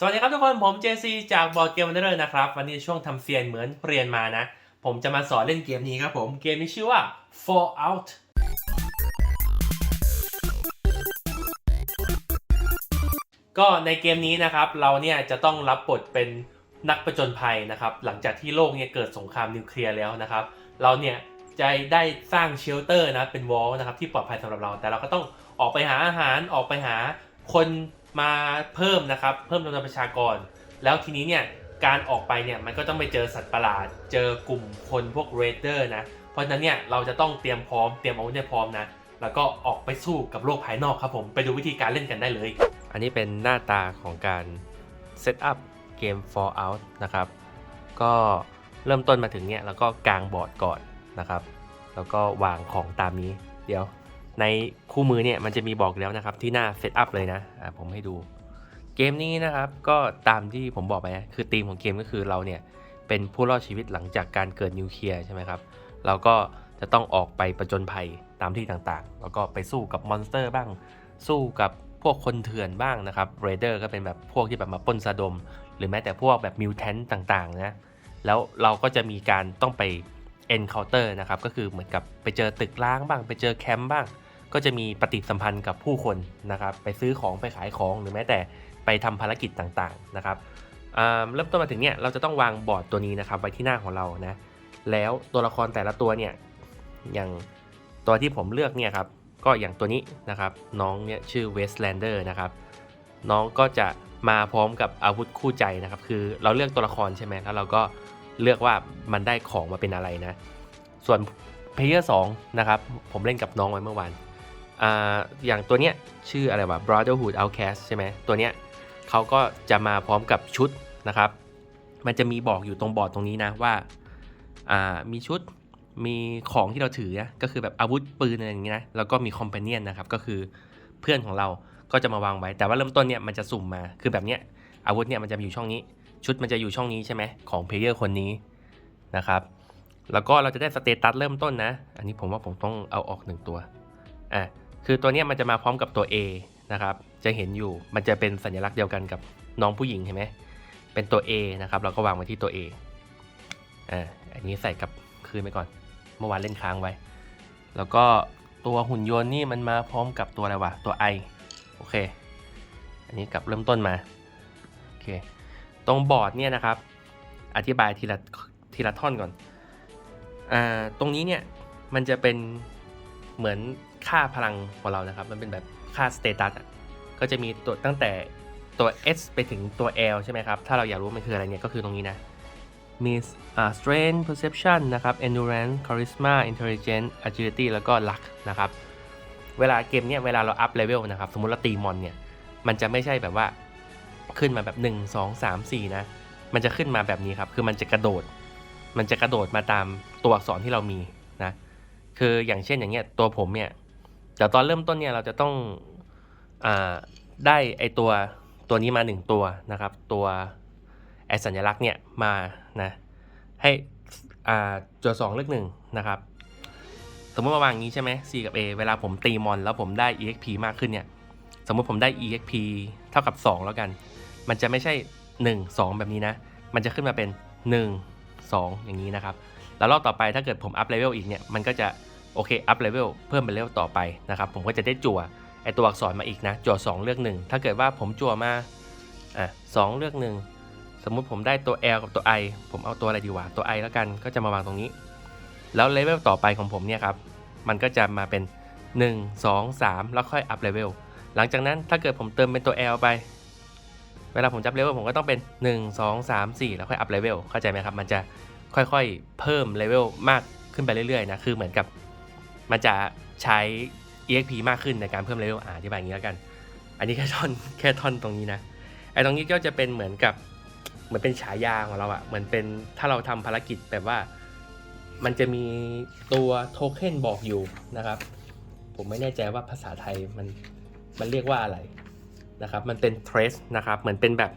สวัสดีครับทุกคนผมเจซีจากบอร์ดเกมวันเดอร์นะครับ วันนี้ช่วงทำเซียนเหมือนเรียนมานะ ผมจะมาสอนเล่นเกมนี้ครับผม เกมนี้ชื่อว่า Fallout ก็ในเกมนี้นะครับเราเนี่ยจะต้องรับบทเป็นนักประจนภัยนะครับ หลังจากที่โลกเนี่ยเกิดสงครามนิวเคลียร์แล้วนะครับ เราเนี่ยจะได้สร้างเชลเตอร์นะเป็นวอลนะครับที่ปลอดภัยสำหรับเรา แต่เราก็ต้องออกไปหาอาหารออกไปหาคน มาเพิ่มนะครับ เพิ่มจำนวนประชากร แล้วทีนี้เนี่ยการออกไปเนี่ยมันก็ต้องไปเจอสัตว์ประหลาด เจอกลุ่มคนพวกเรเดอร์นะ เพราะฉะนั้นเนี่ยเราจะต้องเตรียมพร้อมเตรียมอาวุธให้พร้อมนะ แล้วก็ออกไปสู้กับโลกภายนอกครับผม ไปดูวิธีการเล่นกันได้เลย อันนี้เป็นหน้าตาของการเซตอัพเกม Fallout นะครับ ก็เริ่มต้นมาถึงเนี่ยแล้วก็กางบอร์ดก่อนนะครับ แล้วก็วางของตามนี้ เดี๋ยว ในคู่มือเนี่ยมันจะมีบอกแล้วนะครับที่หน้าเซตอัพเลยนะะผมให้ดู เกมนี้นะครับก็ตามที่ผมบอกไปนะคือธีมของเกมก็คือเราเนี่ยเป็นผู้รอดชีวิตหลังจากการเกิดนิวเคลียร์ใช่ไหมครับเราก็จะต้องออกไปประจนภัยตามที่ต่างๆ แล้วก็ไปสู้กับมอนสเตอร์บ้าง สู้กับพวกคนเถื่อนบ้างนะครับเรเดอร์ก็เป็นแบบพวกที่แบบมาปล้นสะดม หรือแม้แต่พวกแบบมิวแทนต่างๆนะแล้วเราก็จะมีการต้องไป encounter นะครับ ก็คือเหมือนกับไปเจอตึกร้างบ้าง ไปเจอแคมป์บ้าง ก็จะมีปฏิสัมพันธ์กับผู้คนนะครับ ไปซื้อของไปขายของหรือแม้แต่ไปทำภารกิจต่างๆนะครับเริ่มต้นมาถึงเนี่ยเราจะต้องวางบอร์ดตัวนี้นะครับไว้ที่หน้าของเรานะแล้วตัวละครแต่ละตัวเนี่ยอย่างตัวที่ผมเลือกเนี่ยครับก็อย่างตัวนี้นะครับน้องเนี่ยชื่อ Westlander นะครับน้องก็จะมาพร้อมกับอาวุธคู่ใจนะครับ คือเราเลือกตัวละครใช่ไหมแล้วเราก็เลือกว่ามันได้ของมาเป็นอะไรนะ ส่วนเพลเยอร์สนะครับผมเล่นกับน้องไว้เมื่อวาน อย่างตัวเนี้ยชื่ออะไรวะ Brotherhood Outcast ใช่ไหมตัวเนี้ยเขาก็จะมาพร้อมกับชุดนะครับ มันจะมีบอกอยู่ตรงบอร์ดตรงนี้นะว่าามีชุดมีของที่เราถือนะก็คือแบบอาวุธปืนอะไรอย่างเงี้ยนะแล้วก็มีคอมเพนเนียนนะครับก็คือเพื่อนของเราก็จะมาวางไว้ แต่ว่าเริ่มต้นเนี่ยมันจะสุ่มมาคือแบบเนี้ยอาวุธเนี่ยมันจะอยู่ช่องนี้ ชุดมันจะอยู่ช่องนี้ใช่ไหมของเพลเยอร์คนนี้นะครับแล้วก็เราจะได้สเตตัสเริ่มต้นนะ อันนี้ผมว่าผมต้องเอาออกหนึ่งตัวอะ คือตัวนี้มันจะมาพร้อมกับตัว A นะครับ จะเห็นอยู่ มันจะเป็นสัญลักษณ์เดียวกันกับน้องผู้หญิงเห็นไหม เป็นตัว A นะครับ เราก็วางไว้ที่ตัว A อ่า อันนี้ใส่กับคืนไปก่อน เมื่อวานเล่นค้างไว้ แล้วก็ตัวหุ่นยนต์นี่มันมาพร้อมกับตัวอะไรวะ ตัว I โอเค อันนี้กลับเริ่มต้นมา โอเค ตรงบอร์ดเนี่ยนะครับ อธิบายทีละทีละท่อนก่อน อ่า ตรงนี้เนี่ย มันจะเป็นเหมือน ค่าพลังของเรานะครับ มันเป็นแบบค่าสเตตัสก็จะมีตัวตั้งแต่ตัว S ไปถึงตัว L ใช่ไหมครับ ถ้าเราอยากรู้มันคืออะไรเนี่ยก็คือตรงนี้นะ มีอ่า strength perception นะครับ endurance charisma intelligence agility แล้วก็ luck นะครับ เวลาเกมเนี่ยเวลาเรา up level นะครับ สมมติเราตีมอนเนี่ย มันจะไม่ใช่แบบว่าขึ้นมาแบบ 1 2 3 4 นะ มันจะขึ้นมาแบบนี้ครับ คือมันจะกระโดด มันจะกระโดดมาตามตัวอักษรที่เรามีนะ คืออย่างเช่นอย่างเงี้ยตัวผมเนี่ย เดี๋ยวตอนเริ่มต้นเนี่ยเราจะต้องอได้ไอตัวตัวนี้มาหนึ่งตัวนะครับ ตัวไอสัญลักษณ์เนี่ยมานะให้อ่าตัวสองเลือกหนึ่งนะครับ สมมติมาวางอย่างนี้ใช่ไหม C กับ A เวลาผมตีมอนแล้วผมได้ EXP มากขึ้นเนี่ย สมมติผมได้ EXP เท่ากับ 2 แล้วกัน มันจะไม่ใช่ 1 2 แบบนี้นะ มันจะขึ้นมาเป็น 1 2 อย่างนี้นะครับ แล้วรอบต่อไปถ้าเกิดผมอัพเลเวลอีกเนี่ย มันก็จะ โอเค อัพเลเวลเพิ่มเป็นเลเวลต่อไปนะครับ ผมก็จะได้จั่วไอตัวอักษรมาอีกนะ จั่ว2 เลือก 1 ถ้าเกิดว่าผมจั่วมาอะสเลือก 1 สมมุติผมได้ตัว L กับตัว I ผมเอาตัวอะไรดีวะตัว I แล้วกันก็จะมาวางตรงนี้ แล้วเลเวลต่อไปของผมเนี่ยครับ มันก็จะมาเป็น 1 2 3 แล้วค่อยอัพเลเวลหลังจากนั้นถ้าเกิดผมเติมเป็นตัว L ไป เวลาผมจับเลเวลผมก็ต้องเป็น 1 2 3 4 แล้วค่อยอัพเลเวลเข้าใจไหมครับ มันจะค่อยๆ เพิ่มเลเวลมากขึ้นไปเรื่อยๆนะคือเหมือนกับ มันจะใช้ EXP มากขึ้นในการเพิ่มเลเวลอ่าอธิบายอย่างนี้แล้วกัน อันนี้แค่ท่อนแค่ท่อนตรงนี้นะไอ้ตรงนี้ก็จะเป็นเหมือนกับเหมือนเป็นฉายาของเราอะเหมือนเป็นถ้าเราทำภารกิจแบบว่า มันจะมีตัวโทเค็นบอกอยู่นะครับ ผมไม่แน่ใจว่าภาษาไทยมันมันเรียกว่าอะไรนะครับ มันเป็น trace นะครับ เหมือนเป็นแบบ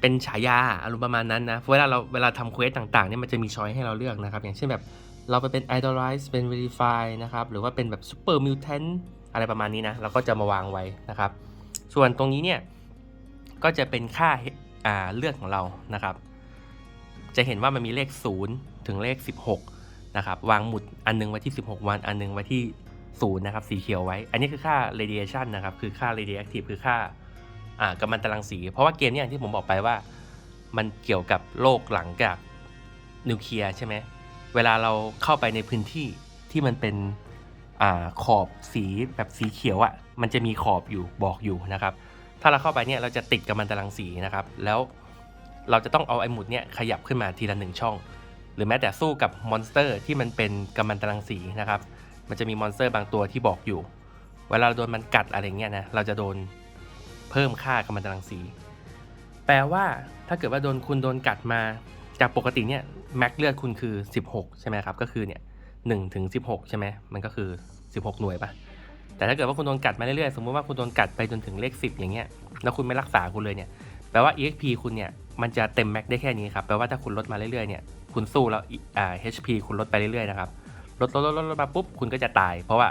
เป็นฉายาอารมณ์ประมาณนั้นนะ เวลาเราเวลาทำเควสต่างๆเนี่ยมันจะมีช้อยให้เราเลือกนะครับ อย่างเช่นแบบ เราไปเป็น idolize เป็น verify นะครับ หรือว่าเป็นแบบ super mutant อะไรประมาณนี้นะ เราก็จะมาวางไว้นะครับ ส่วนตรงนี้เนี่ย ก็จะเป็นค่าาเลือดของเรานะครับ จะเห็นว่ามันมีเลข 0 ถึงเลข 16 นะครับ วางหมุดอันนึงไว้ที่ 16 วัน อันนึงไว้ที่ 0 นะครับ สีเขียวไว้ อันนี้คือค่า radiation นะครับ คือค่า radioactive คือค่าากัมมันตรังสี เพราะว่าเกมเนี้อย่างที่ผมบอกไปว่า มันเกี่ยวกับโลกหลังจากนิวเคลียร์ใช่ไหม เวลาเราเข้าไปในพื้นที่ที่มันเป็นอขอบสีแบบสีเขียวอะ่ะ มันจะมีขอบอยู่บอกอยู่นะครับ ถ้าเราเข้าไปเนี่ยเราจะติดกับมันตรังสีนะครับ แล้วเราจะต้องเอาไอ้หมุดเนี่ยขยับขึ้นมาทีละหนึ่งช่อง หรือแม้แต่สู้กับมอนสเตอร์ที่มันเป็นกัมมันตรังสีนะครับ มันจะมีมอนสเตอร์บางตัวที่บอกอยู่ เวลาเราโดนมันกัดอะไรเงี้ยนะ เราจะโดนเพิ่มค่ากัมมันตรังสี แปลว่าถ้าเกิดว่าโดนคุณโดนกัดมา จากปกติเนี่ยแม็กเลือดคุณคือ 16 ใช่ไหมครับ ก็คือเนี่ย1ถึง16ใช่ไหมมันก็คือ 16 หน่วยปะแต่ถ้าเกิดว่าคุณโดนกัดมาเรื่อยๆ สมมติว่าคุณโดนกัดไปจนถึงเลข 10 อย่างเงี้ย แล้วคุณไม่รักษาคุณเลยเนี่ย แปลว่า EXP คุณเนี่ย มันจะเต็มแม็กได้แค่นี้ครับ แปลว่าถ้าคุณลดมาเรื่อยๆ เนี่ย คุณสู้แล้วอ่า HP คุณลดไปเรื่อยๆ นะครับ ลดลดลดลดมาปุ๊บ คุณก็จะตาย เพราะว่า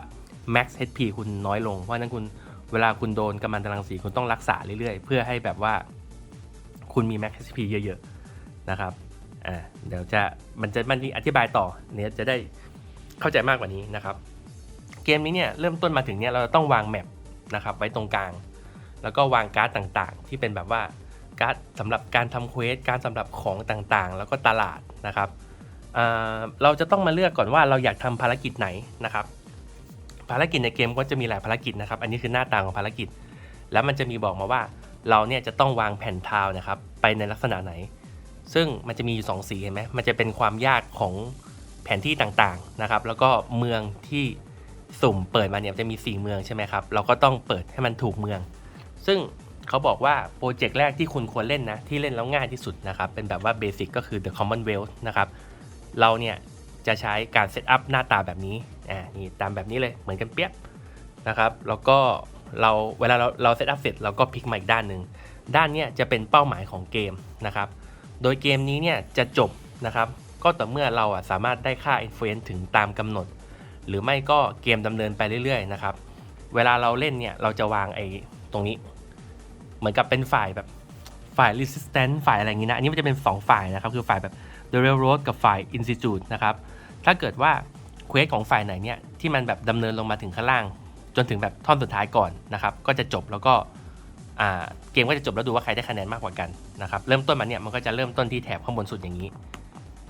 max HP คุณน้อยลง เพราะฉะนั้นคุณ เวลาคุณโดนกัมมันตรังสีคุณต้องรักษาเรื่อยๆ เพื่อให้แบบว่า คุณมี max HP เยอะๆ นะครับ อ่าเดี๋ยวจะมันจะมันอธิบายต่อเนี่ยจะได้เข้าใจมากกว่านี้นะครับ เกมนี้เนี่ยเริ่มต้นมาถึงเนี่ยเราต้องวางแมปนะครับไว้ตรงกลาง แล้วก็วางการ์ดต่างๆ ที่เป็นแบบว่าการ์ดสำหรับการทำเควสการสำหรับของต่างๆ แล้วก็ตลาดนะครับเเราจะต้องมาเลือกก่อนว่าเราอยากทำภารกิจไหนนะครับ ภารกิจในเกมก็จะมีหลายภารกิจนะครับ อันนี้คือหน้าตาของภารกิจ แล้วมันจะมีบอกมาว่าเราเนี่ยจะต้องวางแผ่นทาวนะครับ ไปในลักษณะไหน ซึ่งมันจะมีอยู่สองสีเห็นไหมมันจะเป็นความยากของแผนที่ต่างๆนะครับ แล้วก็เมืองที่สุ่มเปิดมาเนี่ยจะมี 4 เมืองใช่ไหมครับ เราก็ต้องเปิดให้มันถูกเมือง ซึ่งเขาบอกว่าโปรเจกต์แรกที่คุณควรเล่นนะ ที่เล่นแล้วง่ายที่สุดนะครับ เป็นแบบว่าเบสิกก็คือ The Commonwealth นะครับ เราเนี่ยจะใช้การเซตอัพหน้าตาแบบนี้ อ่า นี่ตามแบบนี้เลย เหมือนกันเปียบนะครับ แล้วก็เราเวลาเราเราเซตอัพเสร็จเราก็พลิกมาอีกด้านหนึ่ง ด้านเนี้ยจะเป็นเป้าหมายของเกมนะครับ โดยเกมนี้เนี่ยจะจบนะครับก็ต่อเมื่อเราอะสามารถได้ค่า influence ถึงตามกำหนด หรือไม่ก็เกมดำเนินไปเรื่อยๆนะครับเวลาเราเล่นเนี่ยเราจะวางไอ้ตรงนี้ เหมือนกับเป็นฝ่ายแบบฝ่าย resistance ฝ่ายอะไรอย่างนี้นะ อันนี้มันจะเป็น 2 ฝ่ายนะครับ คือฝ่ายแบบ the railroad กับฝ่าย institute นะครับ ถ้าเกิดว่าเควสของฝ่ายไหนเนี่ยที่มันแบบดำเนินลงมาถึงข้างล่าง จนถึงแบบท่อนสุดท้ายก่อนนะครับ ก็จะจบแล้วก็ เกมก็จะจบแล้วดูว่าใครได้คะแนนมากกว่ากันนะครับเริ่มต้นมาเนี่ยมันก็จะเริ่มต้นที่แถบข้างบนสุดอย่างนี้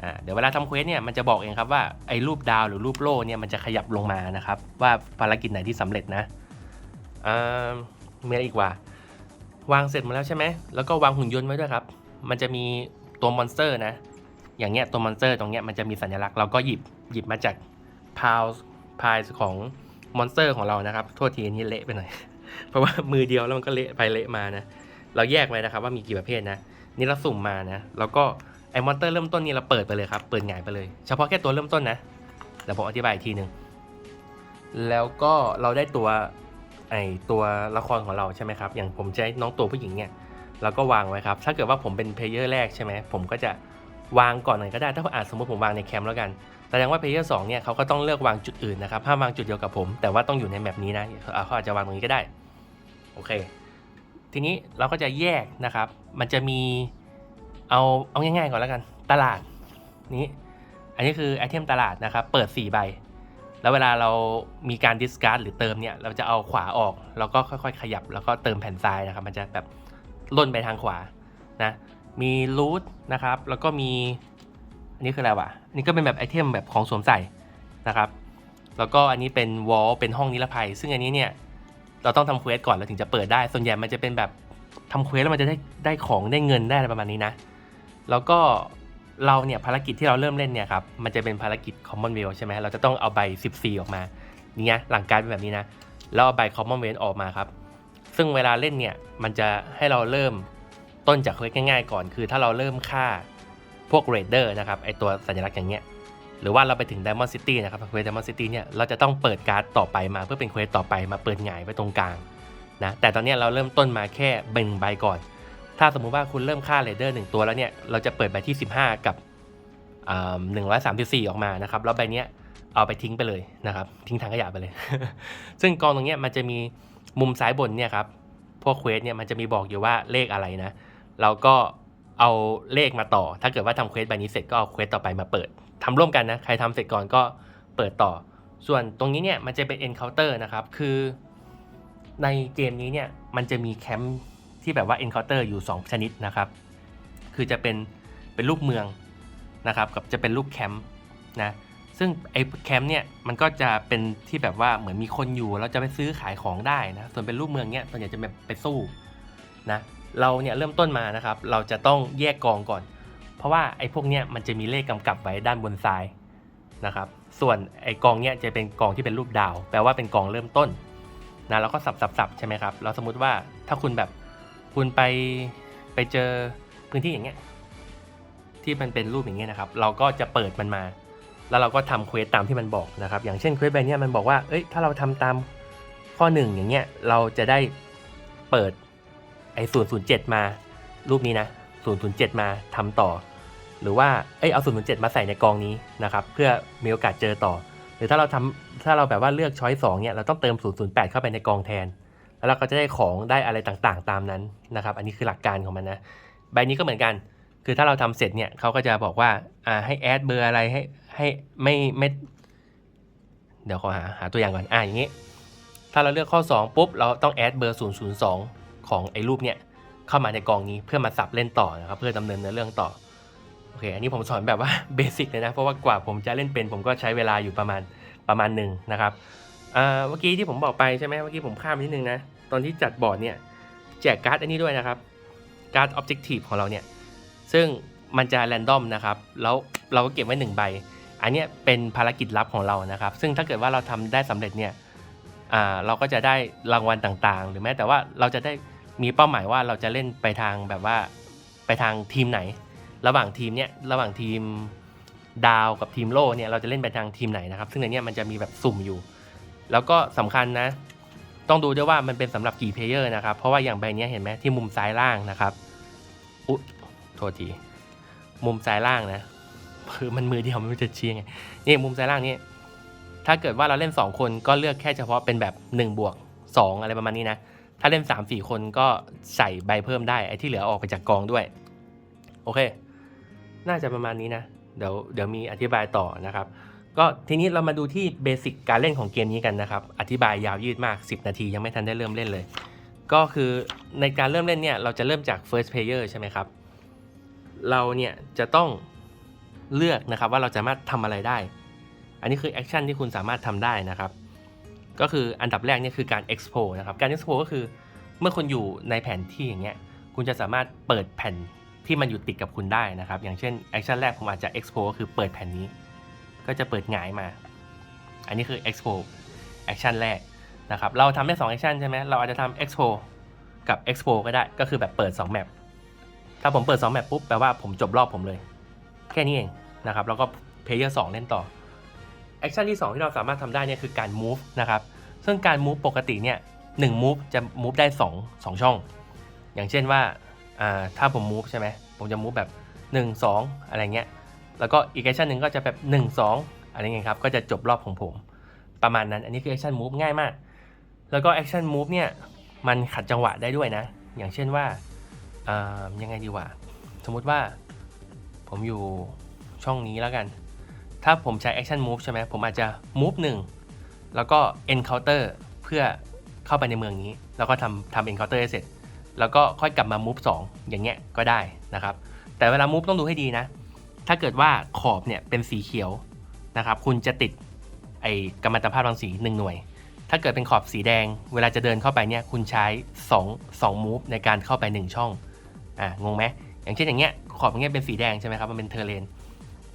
อ่าเดี๋ยวเวลาทำเควสเนี่ยมันจะบอกเองครับว่าไอ้รูปดาวหรือรูปโล่เนี่ยมันจะขยับลงมานะครับว่าภารกิจไหนที่สำเร็จนะอ่ามีอะไรอีกว่าวางเสร็จหมาแล้วใช่ไหมแล้วก็วางหุ่นยนต์ไว้ด้วยครับ มันจะมีตัวมอนสเตอร์นะ อย่างเงี้ยตัวมอนสเตอร์ตรงเนี้ยมันจะมีสัญลักษณ์เราก็หยิบหยิบมาจากพาวพายของมอนสเตอร์ของเรานะครับ โทษทีนี้เละไปหน่อย เพราะว่ามือเดียวแล้วมันก็เละไปเละมานะ เราแยกไว้นะครับว่ามีกี่ประเภทนะ นี่เราสุ่มมานะ แล้วก็ไอ้มอนเตอร์เริ่มต้นนี่เราเปิดไปเลยครับ เปิดหงายไปเลย เฉพาะแค่ตัวเริ่มต้นนะเดี๋ยวผมอธิบายอีกทีหนึ่งแล้วก็เราได้ตัวไอตัวละครของเราใช่ไหมครับ อย่างผมใช้น้องตัวผู้หญิงเนี่ยเราก็วางไว้ครับ ถ้าเกิดว่าผมเป็นเพลเยอร์แรกใช่ไหมผมก็จะวางก่อนหน่อยก็ได้ ถ้าอาจสมมติผมวางในแคมป์แล้วกันแสดงว่าเพลเยอร์สองเนี่ยเขาก็ต้องเลือกวางจุดอื่นนะครับห้ามวางจุดเดียวกับผม แต่ว่าต้องอยู่ในแมปนี้นะเขาอาจจะวางตรงนี้ก็ได้ โอเค ทีนี้เราก็จะแยกนะครับ มันจะมีเอาเอาง่ายๆก่อนแล้วกัน ตลาดนี้ อันนี้คือไอเทมตลาดนะครับ เปิด 4 ใบ แล้วเวลาเรามีการดิสการ์ดหรือเติมเนี่ย เราจะเอาขวาออก แล้วก็ค่อยๆ ขยับ แล้วก็เติมแผ่นทรายนะครับ มันจะแบบล่นไปทางขวา นะ มีรูทนะครับ แล้วก็มี อันนี้คืออะไรวะ อันนี้ก็เป็นแบบไอเทมแบบของสวมใส่นะครับ แล้วก็อันนี้เป็นวอลเป็นห้องนิรภัย ซึ่งอันนี้เนี่ย เราต้องทำเควสก่อนเราถึงจะเปิดได้ ส่วนใหญ่มันจะเป็นแบบทำเควสแล้วมันจะได้ได้ของได้เงินได้อะไรประมาณนี้นะ แล้วก็เราเนี่ยภารกิจที่เราเริ่มเล่นเนี่ยครับมันจะเป็นภารกิจ Commonwealth ใช่ไหมเราจะต้องเอาใบ 14 ออกมาเนี่ไงหลังการเป็นแบบนี้นะแล้วเอาใบ Commonwealth ออกมาครับซึ่งเวลาเล่นเนี่ยมันจะให้เราเริ่มต้นจากเควสง่ายๆก่อน คือถ้าเราเริ่มฆ่าพวก Raider นะครับไอตัวสัญลักษณ์อย่างเงี้ย หรือว่าเราไปถึง Diamond City นะครับเควส Diamond City เนี่ยเราจะต้องเปิดการ์ดต่อไปมาเพื่อเป็นเควสต่อไปมาเปิดหงายไว้ตรงกลางนะแต่ตอนนี้เราเริ่มต้นมาแค่เบ่งใบก่อน ถ้าสมมุติว่าคุณเริ่มฆ่าเรเดอร์หนึ่งตัวแล้วเนี่ยเราจะเปิดใบที่ 15 กับหนึ่งร้อยสามสิบสี่ออกมานะครับแล้วใบเนี้ยเอาไปทิ้งไปเลยนะครับทิ้งทางขยะไปเลย ซึ่งกองตรงเนี้ยมันจะมีมุมซ้ายบนเนี่ยครับผวกเควสเนี่ยมันจะมีบอกอยู่ว่าเลขอะไรนะเราก็เอาเลขมาต่อ ถ้าเกิดว่าทำเควสใบนี้เสร็จก็เอาเควสต่อไปมาเปิด ทำร่วมกันนะ ใครทำเสร็จก่อนก็เปิดต่อ ส่วนตรงนี้เนี่ยมันจะเป็น encounter นะครับ คือในเกมนี้เนี่ยมันจะมีแคมป์ที่แบบว่า encounter อยู่ 2 ชนิดนะครับ คือจะเป็นเป็นรูปเมืองนะครับกับจะเป็นรูปแคมป์นะซึ่งไอ้แคมป์เนี่ยมันก็จะเป็นที่แบบว่าเหมือนมีคนอยู่เราจะไปซื้อขายของได้นะส่วนเป็นรูปเมืองเนี่ยส่วนใหญ่จะแบบไปสู้นะเราเนี่ยเริ่มต้นมานะครับ เราจะต้องแยกกองก่อน เพราะว่าไอ้พวกเนี้ยมันจะมีเลขกำกับไว้ด้านบนซ้ายนะครับส่วนไอ้กองเนี้ยจะเป็นกองที่เป็นรูปดาว แปลว่าเป็นกองเริ่มต้นนะแล้วก็สับสับสับใช่ไหมครับเราสมมติว่าถ้าคุณแบบคุณไปไปเจอพื้นที่อย่างเงี้ยที่มันเป็นรูปอย่างเงี้ยนะครับ เราก็จะเปิดมันมา แล้วเราก็ทำเควสตามที่มันบอกนะครับ อย่างเช่นเควสใบเนี้ยมันบอกว่าเอ้ยถ้าเราทำตามข้อหนึ่งอย่างเงี้ยเราจะได้เปิดไอ้ศูนย์ศูนย์เจ็ดมารูปนี้นะ ศูนย์ศูนย์เจ็ดมาทำต่อ หรือว่าเอ้ยเอาศูนย์ศูนย์เจ็ดมาใส่ในกองนี้นะครับเพื่อมีโอกาสเจอต่อ หรือถ้าเราทำถ้าเราแบบว่าเลือกช้อยสองเนี่ยเราต้องเติมศูนย์ศูนย์แปดเข้าไปในกองแทน แล้วเราก็จะได้ของได้อะไรต่างๆ ตามนั้นนะครับ อันนี้คือหลักการของมันนะใบนี้ก็เหมือนกัน คือถ้าเราทำเสร็จเนี่ยเขาก็จะบอกว่าอ่าให้แอดเบอร์อะไรให้ให้ไม่ไม่เดี๋ยวขอหาหาตัวอย่างก่อนอ่าอย่างนี้ ถ้าเราเลือกข้อ 2 ปุ๊บ เราต้องแอดเบอร์ 002 ของไอ้รูปเนี่ย เข้ามาในกองนี้เพื่อมาสับเล่นต่อนะครับเพื่อดำเนินเนื้อเรื่องต่อโอเคอันนี้ผมสอนแบบว่าเบสิกเลยนะเพราะว่ากว่าผมจะเล่นเป็น ผมก็ใช้เวลาอยู่ประมาณประมาณหนึ่งนะครับอ่าเมื่อกี้ที่ผมบอกไปใช่ไหมเมื่อกี้ผมข้ามไปนิดนึงนะตอนที่จัดบอร์ดเนี่ยแจกการ์ดอันนี้ด้วยนะครับการ์ดออบเจกตีฟของเราเนี่ยซึ่งมันจะแรนดอมนะครับแล้วเราก็เก็บไว้หนึ่งใบอันนี้เป็นภารกิจลับของเรานะครับ ซึ่งถ้าเกิดว่าเราทำได้สำเร็จเนี่ยเราก็จะได้รางวัลต่างๆ หรือแม้แต่ว่าเราจะได้ มีเป้าหมายว่าเราจะเล่นไปทางแบบว่าไปทางทีมไหน ระหว่างทีมเนี่ยระหว่างทีมดาวกับทีมโล่เนี่ยเราจะเล่นไปทางทีมไหนนะครับ ซึ่งในนี้มันจะมีแบบสุ่มอยู่ แล้วก็สำคัญนะ ต้องดูด้วยว่ามันเป็นสำหรับกี่เพลเยอร์นะครับ เพราะว่าอย่างใบนี้เห็นไหมที่มุมซ้ายล่างนะครับอุ๊ยโทษทีมุมซ้ายล่างนะคือมันมือเดียวมันจะเชียงไงนี่มุมซ้ายล่างนี่ถ้าเกิดว่าเราเล่น 2 คนก็เลือกแค่เฉพาะเป็นแบบ1บวก2อะไรประมาณนี้นะ ถ้าเล่น3 4คนก็ใส่ใบเพิ่มได้ไอ้ที่เหลือออกไปจากกองด้วย โอเค น่าจะประมาณนี้นะ เดี๋ยวเดี๋ยวมีอธิบายต่อนะครับ ก็ทีนี้เรามาดูที่เบสิกการเล่นของเกมนี้กันนะครับ อธิบายยาวยืดมาก 10 นาทียังไม่ทันได้เริ่มเล่นเลย ก็คือในการเริ่มเล่นเนี่ยเราจะเริ่มจาก first player ใช่ไหมครับ เราเนี่ยจะต้องเลือกนะครับว่าเราจะสามารถทำอะไรได้ อันนี้คือแอคชั่นที่คุณสามารถทำได้นะครับ ก็คืออันดับแรกเนี่ยคือการ expo นะครับ การ expo ก็คือเมื่อคุณอยู่ในแผนที่อย่างเงี้ยคุณจะสามารถเปิดแผ่นที่มันอยู่ติดกับคุณได้นะครับ อย่างเช่นแอคชั่นแรกผมอาจจะ expo ก็คือเปิดแผ่นนี้ ก็จะเปิดหงายมา อันนี้คือ expo แอคชั่นแรกนะครับ เราทำได้2 action ใช่ไหมเราอาจจะทำ expo กับ expo ก็ได้ก็คือแบบเปิด2แมปถ้าผมเปิด2แมปปุ๊บแปลว่าผมจบรอบผมเลย แค่นี้เองนะครับ แล้วก็เพลเยอร์สเล่นต่อ แอคชั่นที่ 2 ที่เราสามารถทำได้เนี่ยคือการ move นะครับ ซึ่งการ move ปกติเนี่ยหนึ่ง move จะ move ได้ 2 2 ช่อง อย่างเช่นว่าถ้าผม move ใช่ไหมผมจะ move แบบ 1 2 อะไรเงี้ย แล้วก็อีกแอคชั่นหนึ่งก็จะแบบ 1 2 อะไรเงี้ยครับ ก็จะจบรอบของผม ประมาณนั้น อันนี้คือแอคชั่น move ง่ายมาก แล้วก็แอคชั่น move เนี่ยมันขัดจังหวะได้ด้วยนะ อย่างเช่นว่าอ่ายังไงดีวะสมมุติว่าผมอยู่ช่องนี้แล้วกัน ถ้าผมใช้ action move ใช่ไหมผมอาจจะ move 1 แล้วก็ encounter เพื่อเข้าไปในเมืองนี้ แล้วก็ทำทำ encounter ให้เสร็จ แล้วก็ค่อยกลับมา move 2 อย่างเงี้ยก็ได้นะครับ แต่เวลา move ต้องดูให้ดีนะ ถ้าเกิดว่าขอบเนี่ยเป็นสีเขียวนะครับคุณจะติดไอ้กัมมันตภาพรังสี 1 หน่วย ถ้าเกิดเป็นขอบสีแดง เวลาจะเดินเข้าไปเนี่ยคุณใช้2 2 move ในการเข้าไป 1 ช่องอะงงไหมอย่างเช่นอย่างเงี้ยขอบอย่างเงี้ยเป็นสีแดงใช่ไหมครับมันเป็นเทอร์เลน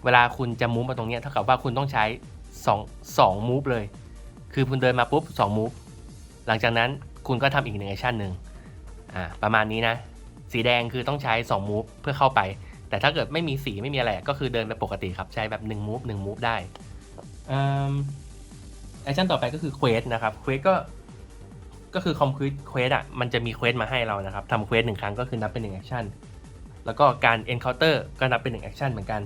เวลาคุณจะมูฟมาตรงนี้เท่ากับว่าคุณต้องใช้2 2มูฟเลย คือคุณเดินมาปุ๊บ2มูฟหลังจากนั้นคุณก็ทำอีกหนึ่งแอคชั่นหนึ่งอ่าประมาณนี้นะ สีแดงคือต้องใช้2มูฟเพื่อเข้าไป แต่ถ้าเกิดไม่มีสีไม่มีอะไรก็คือเดินไปปกติครับ ใช้แบบ1มูฟ1มูฟได้อแอคชั่นต่อไปก็คือเควสนะครับเควสก็ก็คือคอมพิวเควสอะมันจะมีเควสมาให้เรานะครับทำเควสหนึ่งครั้งก็คือนับเป็นหนึ่งแอคชั่นแล้วก็การ encounter ก็นับเป็นหนึ่งแอคชั่นเหมือนกัน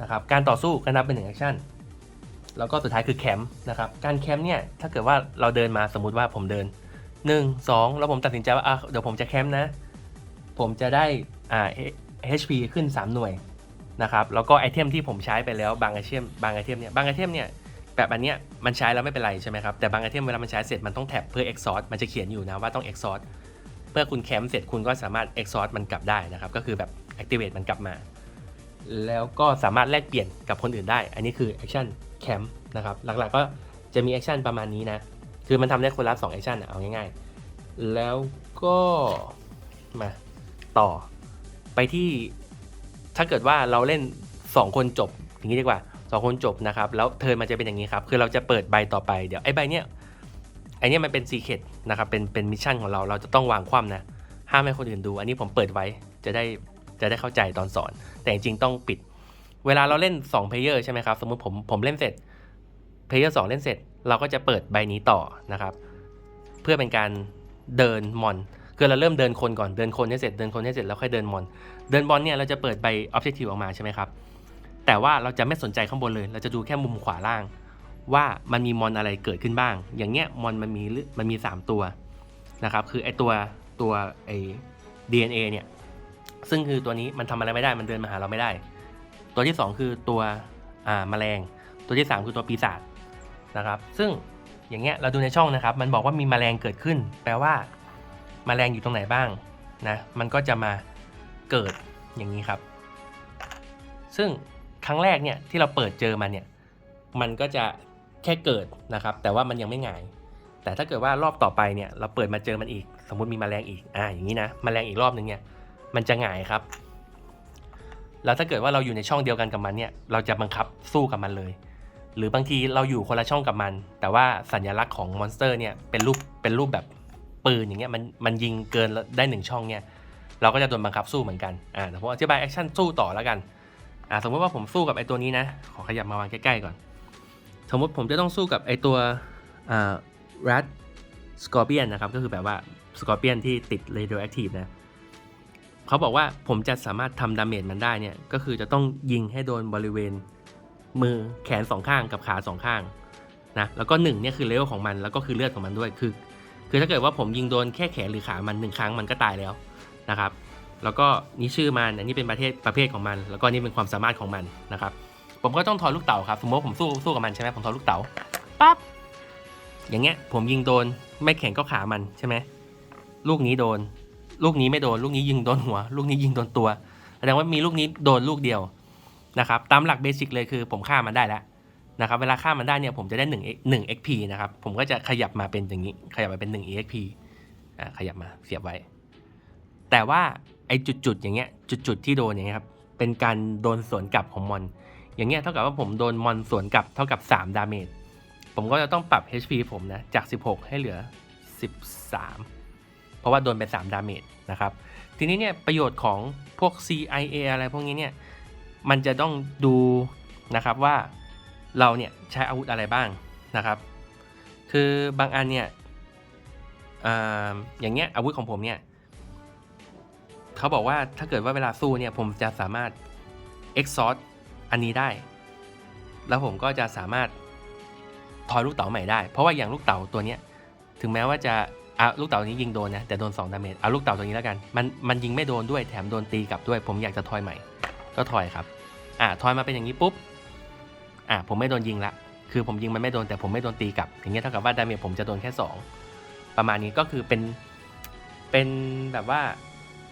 นะครับการต่อสู้ก็นับเป็นหนึ่งแอคชั่นแล้วก็สุดท้ายคือแคมป์นะครับการแคมป์เนี่ยถ้าเกิดว่าเราเดินมาสมมุติว่าผมเดินหนึ่งสองแล้วผมตัดสินใจว่าอะเดี๋ยวผมจะแคมป์นะ ผมจะได้อ่า HP ขึ้น 3 หน่วยนะครับแล้วก็ไอเทมที่ผมใช้ไปแล้วบางไอเทมบางไอเทมเนี่ยบางไอเทมเนี่ยแบบอันเนี้ยมันใช้แล้วไม่เป็นไรใช่ไหมครับแต่บางไอเทมเวลามันใช้เสร็จมันต้องแท็บเพื่อ exhaust มันจะเขียนอยู่นะว่าต้อง exhaust เมื่อคุณแคมป์เสร็จคุณก็สามารถ exhaust มันกลับได้นะครับก็คือแบบ activate มันกลับมา แล้วก็สามารถแลกเปลี่ยนกับคนอื่นได้ อันนี้คือ action camp นะครับ หลักๆก็จะมี action ประมาณนี้นะ คือมันทำได้คนละ2 action อะเอาง่ายๆ แล้วก็มาต่อไปที่ถ้าเกิดว่าเราเล่น 2 คนจบอย่างนี้ดีกว่า 2 คนจบนะครับ แล้วเทิร์นมันจะเป็นอย่างนี้ครับ คือเราจะเปิดใบต่อไปเดี๋ยวไอ้ใบเนี้ยไอ้เนี้ยมันเป็นซีเคดนะครับ เป็นเป็นมิชชั่นของเรา เราจะต้องวางคว่ำนะ ห้ามให้คนอื่นดู อันนี้ผมเปิดไว้ จะได้ จะได้เข้าใจตอนสอน แต่จริงๆต้องปิด เวลาเราเล่น2 player ใช่ไหมครับ สมมติผมผมเล่นเสร็จ player 2 เล่นเสร็จ เราก็จะเปิดใบนี้ต่อนะครับ เพื่อเป็นการเดินมอนคือเราเริ่มเดินคนก่อนเดินคนให้เสร็จเดินคนให้เสร็จแล้วค่อยเดินมอน เดินบอลเนี่ยเราจะเปิดใบ objective ออกมาใช่ไหมครับแต่ว่าเราจะไม่สนใจข้างบนเลย เราจะดูแค่มุมขวาล่าง ว่ามันมีมอนอะไรเกิดขึ้นบ้าง อย่างเงี้ยมอนมันมีมันมี 3 ตัวนะครับคือไอตัวตัวไอ DNA เนี่ย ซึ่งคือตัวนี้มันทำอะไรไม่ได้มันเดินมาหาเราไม่ได้ ตัวที่ 2 คือตัวอ่าแมลง ตัวที่ 3 คือตัวปีศาจนะครับ ซึ่งอย่างเงี้ยเราดูในช่องนะครับ มันบอกว่ามีแมลงเกิดขึ้น แปลว่าแมลงอยู่ตรงไหนบ้างนะมันก็จะมาเกิดอย่างนี้ครับ ซึ่งครั้งแรกเนี่ยที่เราเปิดเจอมันเนี่ยมันก็จะแค่เกิดนะครับ แต่ว่ามันยังไม่หงาย แต่ถ้าเกิดว่ารอบต่อไปเนี่ยเราเปิดมาเจอมันอีก สมมติมีแมลงอีกอ่าอย่างนี้นะแมลงอีกรอบนึงเนี่ย มันจะหงายครับ แล้วถ้าเกิดว่าเราอยู่ในช่องเดียวกันกับมันเนี่ย เราจะบังคับสู้กับมันเลย หรือบางทีเราอยู่คนละช่องกับมัน แต่ว่าสัญลักษณ์ของมอนสเตอร์เนี่ยเป็นรูปเป็นรูปแบบปืนอย่างเงี้ยมันมันยิงเกินได้หนึ่งช่องเนี่ยเราก็จะโดนบังคับสู้เหมือนกันอ่าเดี๋ยวผมอธิบายแอคชั่นสู้ต่อแล้วกันอ่าสมมติว่าผมสู้กับไอ้ตัวนี้นะขอขยับมาวางใกล้ๆก่อน สมมติผมจะต้องสู้กับไอ้ตัวอ่า rat scorpion นะครับก็คือแบบว่า scorpion ที่ติด radioactive นะ เขาบอกว่าผมจะสามารถทำดาเมจมันได้เนี่ย ก็คือจะต้องยิงให้โดนบริเวณมือแขนสองข้างกับขาสองข้างนะแล้วก็หนึ่งเนี่ยคือเลเวลของมันแล้วก็คือเลือดของมันด้วยคือ คือถ้าเกิดว่าผมยิงโดนแค่แขนหรือขามันหนึ่งครั้งมันก็ตายแล้วนะครับ แล้วก็นี่ชื่อมันอันนี้เป็นประเภทประเภทของมัน แล้วก็นี่เป็นความสามารถของมันนะครับ ผมก็ต้องถอยลูกเต๋าครับสมมติผมสู้สู้กับมันใช่ไหมผมถอยลูกเต๋าปั๊บอย่างเงี้ยผมยิงโดนไม่แข็งก็ขามันใช่ไหมลูกนี้โดน ลูกนี้ไม่โดน ลูกนี้ยิงโดนหัว ลูกนี้ยิงโดนตัว แสดงว่ามีลูกนี้โดนลูกเดียวนะครับ ตามหลักเบสิกเลยคือผมฆ่ามันได้แล้วนะครับ เวลาฆ่ามันได้เนี่ยผมจะได้1 1 XP นะครับ ผมก็จะขยับมาเป็นอย่างนี้ ขยับมาเป็น1 EXP อ่าขยับมาเสียบไว้ แต่ว่าไอ้จุดๆอย่างเงี้ย จุดๆที่โดนอย่างเงี้ยครับ เป็นการโดนสวนกลับของมอน อย่างเงี้ยเท่ากับว่าผมโดนมอนสวนกลับเท่ากับ 3 ดาเมจ ผมก็จะต้องปรับ HP ผมนะ จาก 16 ให้เหลือ 13 เพราะว่าโดนไป3ดาเมจนะครับ ทีนี้เนี่ยประโยชน์ของพวก CIA อะไรพวกนี้เนี่ยมันจะต้องดูนะครับว่าเราเนี่ยใช้อาวุธอะไรบ้างนะครับ คือบางอันเนี่ยออย่างเงี้ยอาวุธของผมเนี่ยเขาบอกว่าถ้าเกิดว่าเวลาสู้เนี่ยผมจะสามารถ exhaust อันนี้ได้ แล้วผมก็จะสามารถถอยลูกเต๋าใหม่ได้ เพราะว่าอย่างลูกเต๋าตัวเนี้ยถึงแม้ว่าจะ อะลูกเต๋านี้ยิงโดนนะแต่โดน2ดาเมจเอาลูกเต๋าตัวนี้แล้วกันมันมันยิงไม่โดนด้วยแถมโดนตีกลับด้วย ผมอยากจะทอยใหม่ ก็ทอยครับอะทอยมาเป็นอย่างนี้ปุ๊บอะผมไม่โดนยิงละคือผมยิงมันไม่โดนแต่ผมไม่โดนตีกลับ อย่างเงี้ยเท่ากับว่าดาเมจผมจะโดนแค่ 2 ประมาณนี้ก็คือเป็นเป็นแบบว่า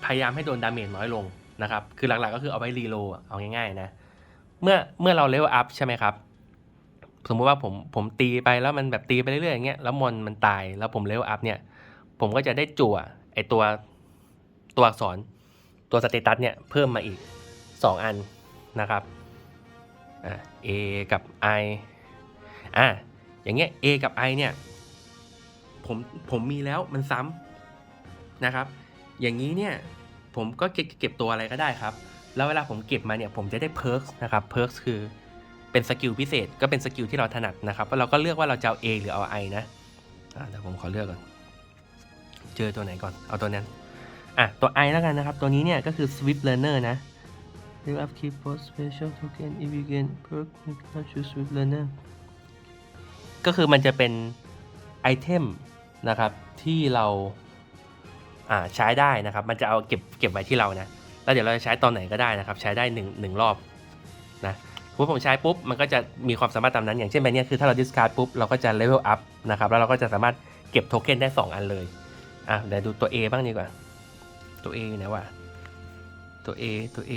พยายามให้โดนดาเมจน้อยลงนะครับคือหลักๆก็คือเอาไว้รีโลเอาง่ายๆนะเมื่อเมื่อเราเลเวลอัพใช่ไหมครับสมมุติว่าผมผมตีไปแล้วมันแบบตีไปเรื่อยๆอย่างเงี้ยแล้วมอนมันตายแล้วผมเลเวลอัพเนี่ย ผมก็จะได้จั่วไอตัวตัวอักษรตัวสเตตัสเนี่ยเพิ่มมาอีก 2 อันนะครับอ่า A กับ I อ่าอย่างเงี้ย A กับ I เนี่ยผมผมมีแล้วมันซ้ำนะครับ อย่างนี้เนี่ยผมก็เก็บเก็บตัวอะไรก็ได้ครับ แล้วเวลาผมเก็บมาเนี่ยผมจะได้เพิร์กนะครับเพิร์กคือเป็นสกิลพิเศษก็เป็นสกิลที่เราถนัดนะครับแล้วเราก็เลือกว่าเราจะเอา A หรือเอา I นะอ่าเดี๋ยวผมขอเลือกก่อน เจอตัวไหนก่อน เอาตัวนั้น อะ ตัว I แล้วกันนะครับ ตัวนี้เนี่ยก็คือ Swift Learner นะ You have keep post special token if you get perk you can choose Swift Learner ก็คือมันจะเป็นไอเทมนะครับที่เราอ่าใช้ได้นะครับ มันจะเอาเก็บเก็บไว้ที่เรานะ แล้วเดี๋ยวเราจะใช้ตอนไหนก็ได้นะครับ ใช้ได้หนึ่งหนึ่งรอบนะสมมติผมใช้ปุ๊บมันก็จะมีความสามารถตามนั้น อย่างเช่นใบเนี้ยคือถ้าเรา discard ปุ๊บเราก็จะ level up นะครับแล้วเราก็จะสามารถเก็บโทเค็นได้ 2 อันเลย อะเดี๋ยวดูตัว A บ้างดีกว่า ตัว A อยู่ไหนวะ ตัว A ตัว A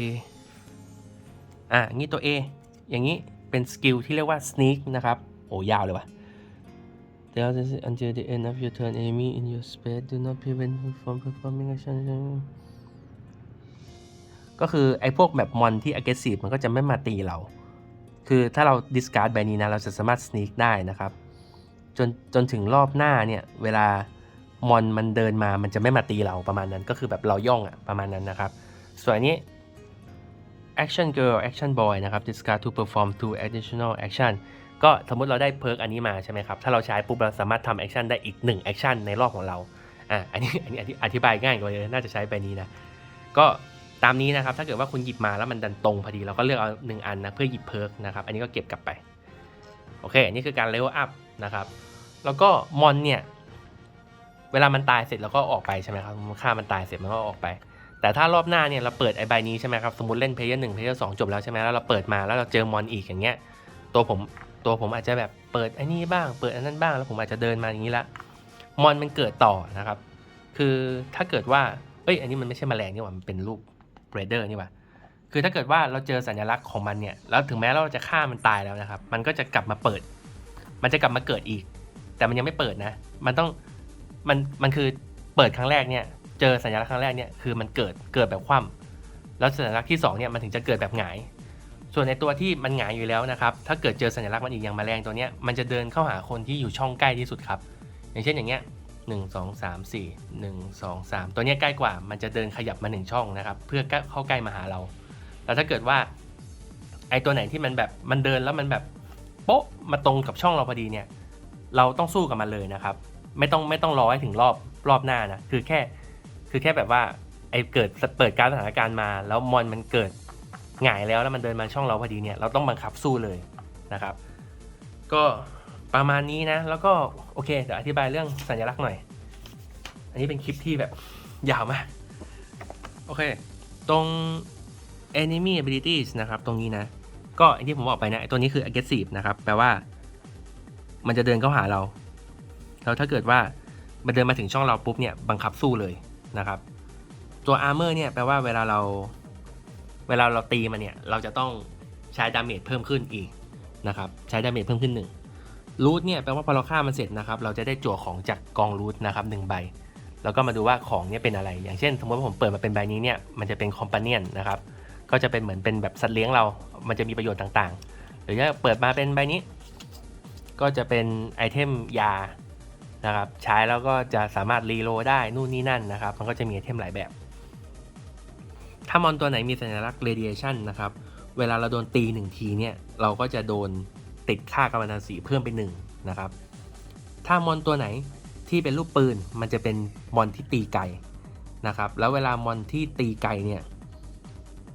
อะงี้ตัว A อย่างนี้เป็นสกิลที่เรียกว่า sneak นะครับ โอ้ยาวเลยวะ There is until the end of your turn enemy in your space do not prevent you from performing action ก็คือไอ้พวกแบบมอนที่ aggressive มันก็จะไม่มาตีเรา คือถ้าเรา discard ใบนี้นะ เราจะสามารถ sneak ได้นะครับ จนจนถึงรอบหน้าเนี่ย เวลา มอนมันเดินมามันจะไม่มาตีเราประมาณนั้นก็คือแบบเราย่องอะประมาณนั้นนะครับ ส่วนอันนี้ action girl action boy นะครับ discard to perform two additional action ก็สมมติเราได้เพิร์กอันนี้มาใช่ไหมครับ ถ้าเราใช้ปุ๊บเราสามารถทำแอคชั่นได้อีก1แอคชั่นในรอบของเราอะอันนี้อันนี้อธิบายง่ายกว่าเลยน่าจะใช้ใบนี้นะ ก็ตามนี้นะครับถ้าเกิดว่าคุณหยิบมาแล้วมันดันตรงพอดีเราก็เลือกเอาหนึ่งอันนะเพื่อหยิบเพิร์กนะครับอันนี้ก็เก็บกลับไปโอเคอันนี้คือการเลเวลอัพนะครับแล้วก็มอนเนี่ย เวลามันตายเสร็จเราก็ออกไปใช่ไหมครับค่ามันตายเสร็จมันก็ออกไป แต่ถ้ารอบหน้าเนี่ยเราเปิดไอ้ใบนี้ใช่ไหมครับสมมติเล่นเพลเยอร์หนึ่งเพลเยอร์สองจบแล้วใช่ไหมแล้วเราเปิดมาแล้วเราเจอมอนอีกอย่างเงี้ยตัวผมตัวผมอาจจะแบบเปิดไอ้นี่บ้าง เปิดอันนั้นบ้างแล้วผมอาจจะเดินมาอย่างนี้ละมอนมันเกิดต่อนะครับ คือถ้าเกิดว่าเอ้ยอันนี้มันไม่ใช่แมลงนี่หว่ามันเป็นรูปเรเดอร์นี่หว่าคือถ้าเกิดว่าเราเจอสัญลักษณ์ของมันเนี่ยแล้วถึงแม้เราจะฆ่ามันตายแล้วนะครับ มันก็จะกลับมาเปิด มันจะกลับมาเกิดอีก แต่มันยังไม่เปิดนะ มันต้อง มันมันคือเปิดครั้งแรกเนี่ยเจอสัญลักษณ์ครั้งแรกเนี่ยคือมันเกิดเกิดแบบคว่ำแล้วสัญลักษณ์ที่สองเนี่ยมันถึงจะเกิดแบบหงาย ส่วนในตัวที่มันหงายอยู่แล้วนะครับถ้าเกิดเจอสัญลักษณ์มันอีกอย่างแมลงตัวเนี้ยมันจะเดินเข้าหาคนที่อยู่ช่องใกล้ที่สุดครับ อย่างเช่นอย่างเงี้ยหนึ่งสองสามสี่หนึ่งสองสามตัวเนี้ยใกล้กว่า มันจะเดินขยับมาหนึ่งช่องนะครับ เพื่อเข้าใกล้มาหาเรา แล้วถ้าเกิดว่า ไอตัวไหนที่มันแบบมันเดินแล้วมันแบบโป๊ะมาตรงกับช่องเราพอดีเนี่ย เราต้องสู้กับมันเลยนะครับ ไม่ต้องไม่ต้องรอให้ถึงรอบรอบหน้านะคือแค่ คือแค่แบบว่าไอ้เกิดเปิดการสถานการณ์มา แล้วมอนมันเกิดหงายแล้วแล้วมันเดินมาช่องเราพอดีเนี่ยเราต้องบังคับสู้เลยนะครับ ก็ประมาณนี้นะ แล้วก็โอเคเดี๋ยวอธิบายเรื่องสัญลักษณ์หน่อย อันนี้เป็นคลิปที่แบบยาวมากโอเค ตรง enemy abilities นะครับ ตรงนี้นะ ก็อย่างที่ผมบอกไปนะไอ้ตัวนี้คือ aggressive นะครับ แปลว่า มันจะเดินเข้าหาเรา แล้วถ้าเกิดว่ามันเดินมาถึงช่องเราปุ๊บเนี่ยบังคับสู้เลยนะครับ ตัว armor เนี่ยแปลว่าเวลาเราเวลาเราตีมันเนี่ยเราจะต้องใช้ดาเมจเพิ่มขึ้นอีกนะครับใช้ดาเมจเพิ่มขึ้นหนึ่งรูทเนี่ยแปลว่าพอเราฆ่ามันเสร็จนะครับเราจะได้จั่วของจากกองรูทนะครับหนึ่งใบ แล้วก็มาดูว่าของเนี่ยเป็นอะไร อย่างเช่น สมมติว่าผมเปิดมาเป็นใบนี้เนี่ยมันจะเป็นคอมพาเนียนนะครับก็จะเป็นเหมือนเป็นแบบสัตว์เลี้ยงเรา มันจะมีประโยชน์ต่างๆ หรือถ้าเปิดมาเป็นใบนี้ ก็จะเป็นไอเทมยา นะครับใช้แล้วก็จะสามารถรีโหลดได้นู่นนี่นั่นนะครับ มันก็จะมีไอเทมหลายแบบ ถ้ามอนตัวไหนมีสัญลักษณ์ radiation นะครับ เวลาเราโดนตีหนึ่งทีเนี่ย เราก็จะโดนติดค่ากัมมันสีเพิ่มไปหนึ่งนะครับ ถ้ามอนตัวไหนที่เป็นลูกปืนมันจะเป็นมอนที่ตีไกลนะครับ แล้วเวลามอนที่ตีไกลเนี่ย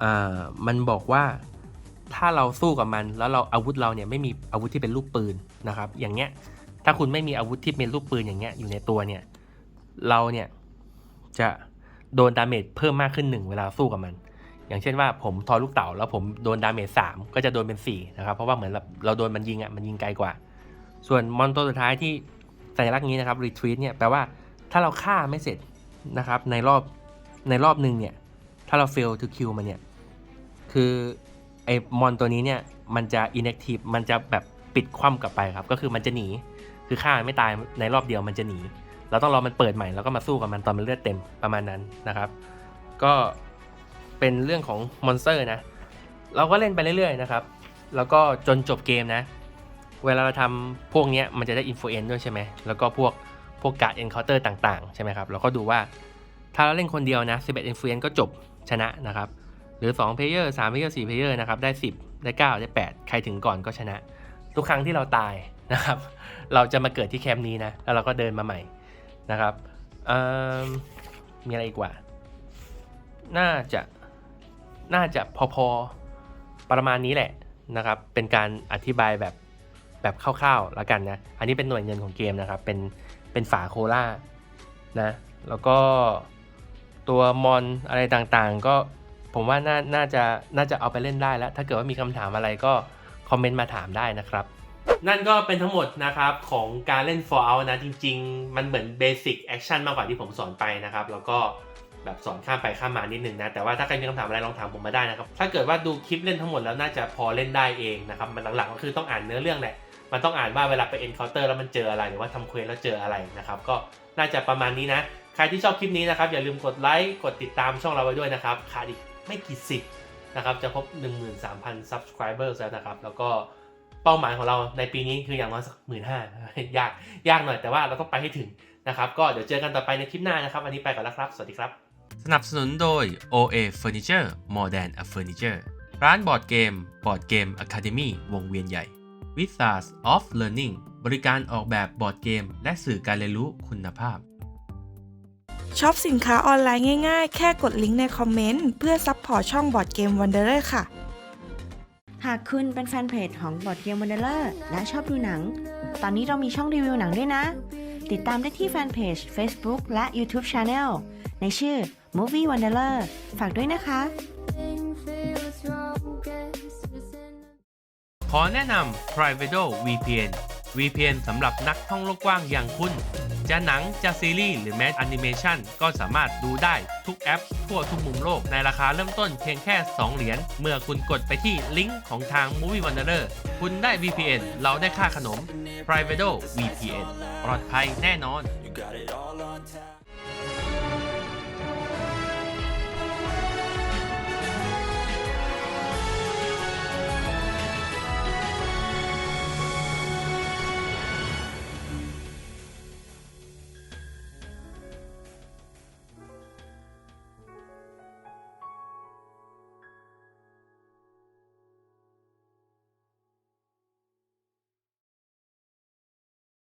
อ่ามันบอกว่าถ้าเราสู้กับมันแล้วเราอาวุธเราเนี่ยไม่มีอาวุธที่เป็นลูกปืนนะครับ อย่างเงี้ย ถ้าคุณไม่มีอาวุธที่เป็นลูกปืนอย่างเงี้ยอยู่ในตัวเนี่ย เราเนี่ยจะโดนดาเมจเพิ่มมากขึ้นหนึ่งเวลาสู้กับมัน อย่างเช่นว่าผมทอลูกเต๋าแล้วผมโดนดาเมจสามก็จะโดนเป็นสี่นะครับ เพราะว่าเหมือนเราโดนมันยิงอะมันยิงไกลกว่า ส่วนมอนตัวสุดท้ายที่สัญลักษณ์นี้นะครับ retreat เนี่ยแปลว่าถ้าเราฆ่าไม่เสร็จนะครับในรอบในรอบหนึ่งเนี่ยถ้าเรา fail to kill มันเนี่ยคือไอ้มอนตัวนี้เนี่ยมันจะ inactive มันจะแบบปิดคว่ำกลับไปครับ ก็คือมันจะหนี คือฆ่ามันไม่ตายในรอบเดียวมันจะหนี เราต้องรอมันเปิดใหม่แล้วก็มาสู้กับมันตอนมันเลือดเต็มประมาณนั้นนะครับ ก็เป็นเรื่องของมอนสเตอร์นะ เราก็เล่นไปเรื่อยๆนะครับ แล้วก็จนจบเกมนะ เวลาเราทำพวกนี้มันจะได้อินฟลูเอนซ์ด้วยใช่ไหมแล้วก็พวกพวกการ์ดเอนเคาน์เตอร์ต่างๆ ใช่ไหมครับ เราก็ดูว่าถ้าเราเล่นคนเดียวนะ 11 influence ก็จบชนะนะครับ หรือ2 player 3 player 4 player นะครับ ได้ 10 ได้ 9 ได้ 8 ใครถึงก่อนก็ชนะ ทุกครั้งที่เราตาย นะครับ เราจะมาเกิดที่แคมป์นี้นะ แล้วเราก็เดินมาใหม่นะครับมมีอะไรอีกว่า น่าจะ น่าจะพอๆ ประมาณนี้แหละนะครับ เป็นการอธิบายแบบ แบบคร่าวๆ แล้วกันนะ อันนี้เป็นหน่วยเงินของเกมนะครับ เป็น เป็นฝาโคล่านะ แล้วก็ตัวมอนอะไรต่างๆ ก็ผมว่าน่า น่าจะ น่าจะเอาไปเล่นได้แล้ว ถ้าเกิดว่ามีคำถามอะไรก็คอมเมนต์มาถามได้นะครับ นั่นก็เป็นทั้งหมดนะครับของการเล่น Fallout นะจริง ๆ มันเหมือนเบสิ c แอคชั่นมากกว่าที่ผมสอนไปนะครับ แล้วก็แบบสอนข้ามไปข้ามมานิดนึงนะ แต่ว่าถ้าใครมีคำถามอะไรลองถามผมมาได้นะครับ ถ้าเกิดว่าดูคลิปเล่นทั้งหมดแล้วน่าจะพอเล่นได้เองนะครับ มันหลักๆก็คือต้องอ่านเนื้อเรื่องแหละ มันต้องอ่านว่าเวลาไป encounter แล้วมันเจออะไร หรือว่าทำเควสแล้วเจออะไรนะครับ ก็น่าจะประมาณนี้นะ ใครที่ชอบคลิปนี้นะครับอย่าลืมกดไลค์ กดติดตามช่องเราไว้ด้วยนะครับขาดอีกไม่กี่สิบนะครับจะครบ13,000 subscribers แล้วนะครับ แล้วก็ เป้าหมายของเราในปีนี้คืออย่างน้อยสักหมื่นห้ายากยากหน่อยแต่ว่าเราต้องไปให้ถึงนะครับก็เดี๋ยวเจอกันต่อไปในคลิปหน้านะครับวันนี้ไปก่อนแล้วครับ สวัสดีครับ สนับสนุนโดย OA Furniture More Than a Furniture ร้านบอร์ดเกมบอร์ดเกม Academy วงเวียนใหญ่ w i z a r d of Learning บริการออกแบบบอร์ดเกม และสื่อการเรียนรู้คุณภาพช็อปสินค้าออนไลน์ง่ายๆ แค่กดลิงก์ในคอมเมนต์ เพื่อซัพพอร์ตช่องบอร์ดเกมวันเดอร์ค่ะ หากคุณเป็นแฟนเพจของบอดเกมวันเดอร์และชอบดูหนัง ตอนนี้เรามีช่องรีวิวหนังด้วยนะ ติดตามได้ที่แฟนเพจ Facebook และ YouTube Channel ในชื่อ Movie Wanderer ฝากด้วยนะคะ ขอแนะนำ Privato VPN VPN สำหรับนักท่องโลกกว้างอย่างคุณ จะหนัง จะซีรีส์ หรือแม้แอนิเมชันก็สามารถดูได้ทุกแอป ทั่วทุกมุมโลกในราคาเริ่มต้นเพียงแค่ 2 เหรียญ เมื่อคุณกดไปที่ลิงก์ของทาง Movie Wanderer คุณได้ VPN เราได้ค่าขนม p r i v a d o VPN ปลอดภัยแน่นอน